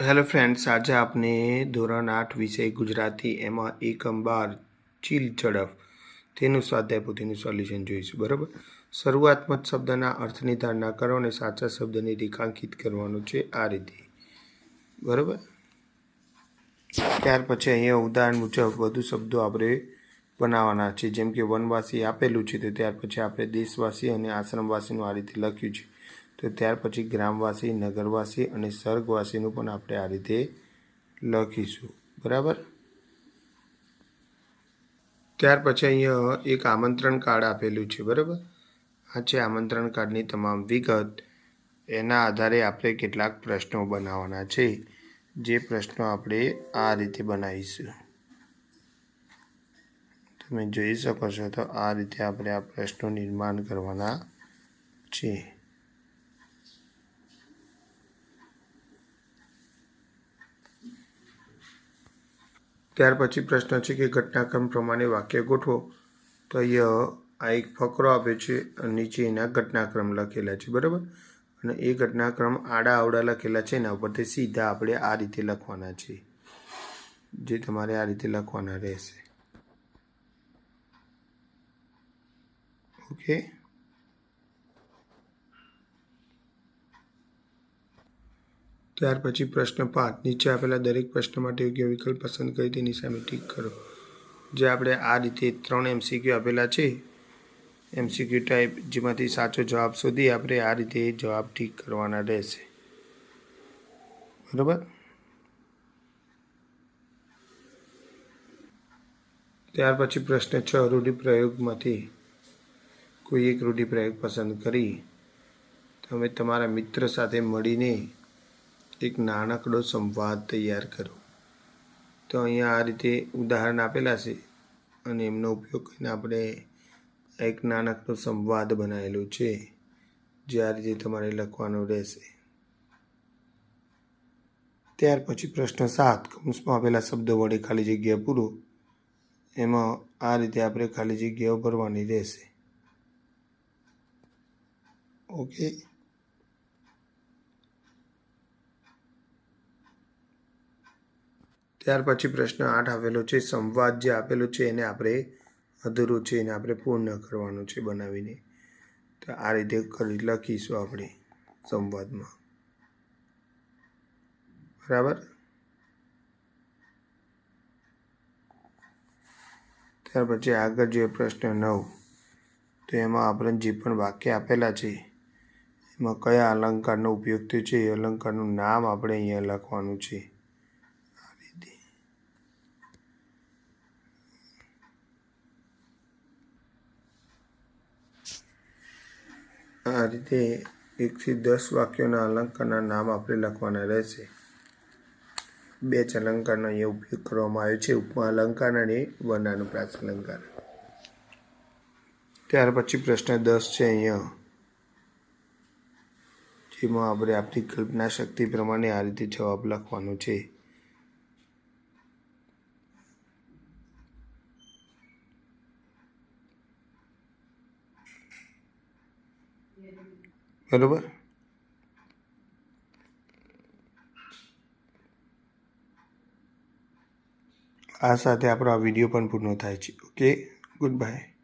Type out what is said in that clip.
Hello friends, આજે આપને ધોરણ આઠ વિષય ગુજરાતી, એમાં એકમ બાર ચીલ, ઝડપ, તેનું સ્વાધ્યાય પોથીનું સોલ્યુશન જોઈશું, બરાબર? શરૂઆતમાં શબ્દના અર્થની ધારણા કરો અને સાચા શબ્દને રેખાંકિત કરવાનું છે આ રીતે, બરાબર? ત્યાર પછી અહીંયા ઉદાહરણ મુજબ, વધુ શબ્દો આપણે બનાવવાના છે, જેમ કે વનવાસી આપેલું છે, તો ત્યાર પછી આપણે દેશવાસી અને આશ્રમવાસીનું આ રીતે લખ્યું છે. તો ત્યાર પછી ગ્રામવાસી, નગરવાસી અને સર્ગવાસીનું પણ આપણે આ રીતે લખીશું. બરાબર? ત્યાર પછી અહીંયા એક આમંત્રણ કાર્ડ આપેલું છે, બરાબર? આ છે આમંત્રણ કાર્ડની તમામ વિગત. એના આધારે આપણે કેટલાક પ્રશ્નો બનાવવાના છે. જે પ્રશ્નો આપણે આ રીતે બનાવીશું. તમે જોઈ શકો છો તો આ રીતે આપણે આ પ્રશ્નો નિર્માણ કરવાના છે ત્યાર પછી પ્રશ્ન છે કે ઘટનાક્રમ પ્રમાણે વાક્ય ગોઠવો. તો અહીંયા આ એક ફકરો આપે છે નીચે એના ઘટનાક્રમ લખેલા છે, બરાબર? અને એ ઘટનાક્રમ આડા આવડા લખેલા છે, એના ઉપરથી સીધા આપણે આ રીતે લખવાના છે. જે તમારે આ રીતે લખવાના રહેશે. ઓકે? ત્યાર પછી પ્રશ્ન પાંચ. નીચે આપેલા દરેક પ્રશ્ન માટે યોગ્ય વિકલ્પ પસંદ કરી તેની સામે ટીક કરો. જે આપણે આ રીતે ત્રણ એમસીક્યુ આપેલા છે એમસીક્યુ ટાઈપ જેમાંથી સાચો જવાબ શોધી આપણે આ રીતે જવાબ ઠીક કરવાના રહેશે. બરાબર? ત્યાર પછી પ્રશ્ન છ, રૂઢિપ્રયોગમાંથી કોઈ એક રૂઢિપ્રયોગ પસંદ કરી. તમે તમારા મિત્ર સાથે મળીને એક નાનકડો સંવાદ તૈયાર કરો. તો અહીંયા આ રીતે ઉદાહરણ આપેલા છે અને એમનો ઉપયોગ કરીને આપણે એક નાનકડો સંવાદ બનાવેલો છે, જે આ રીતે તમારે લખવાનો રહેશે. ત્યાર પછી પ્રશ્ન સાત કૌંસમાં આપેલા શબ્દો વડે ખાલી જગ્યા પૂરો. એમાં આ રીતે આપણે ખાલી જગ્યાઓ ભરવાની રહેશે. ઓકે. ત્યાર પછી પ્રશ્ન આઠ આવેલો છે, સંવાદ જે આપેલો છે એને આપણે અધૂરું છે, એને આપણે પૂર્ણ કરવાનું છે બનાવીને. તો આ રીતે કરી લખીશું આપણે સંવાદમાં. બરાબર? ત્યાર પછી આગળ જે પ્રશ્ન નવ. તો એમાં આપણે જે પણ વાક્ય આપેલા છે, એમાં કયા અલંકારનો ઉપયોગ થયો છે, એ અલંકારનું નામ આપણે અહીંયા લખવાનું છે. આ રીતે એકથી દસ વાક્યોના અલંકારના નામ આપણે લખવાના રહેશે. બે જ અલંકારનો અહીંયા ઉપયોગ કરવામાં આવ્યો છે. ઉપમા અલંકાર અને વર્ણાનુપ્રાસ અલંકાર. ત્યાર પછી પ્રશ્ન દસ છે અહીંયા. જેમાં આપણે આપણી કલ્પના શક્તિ પ્રમાણે આ રીતે જવાબ લખવાનો છે. બરોબર? આ સાથે આપણો આ વીડિયો પણ પૂર્ણ થાય છે. Okay good bye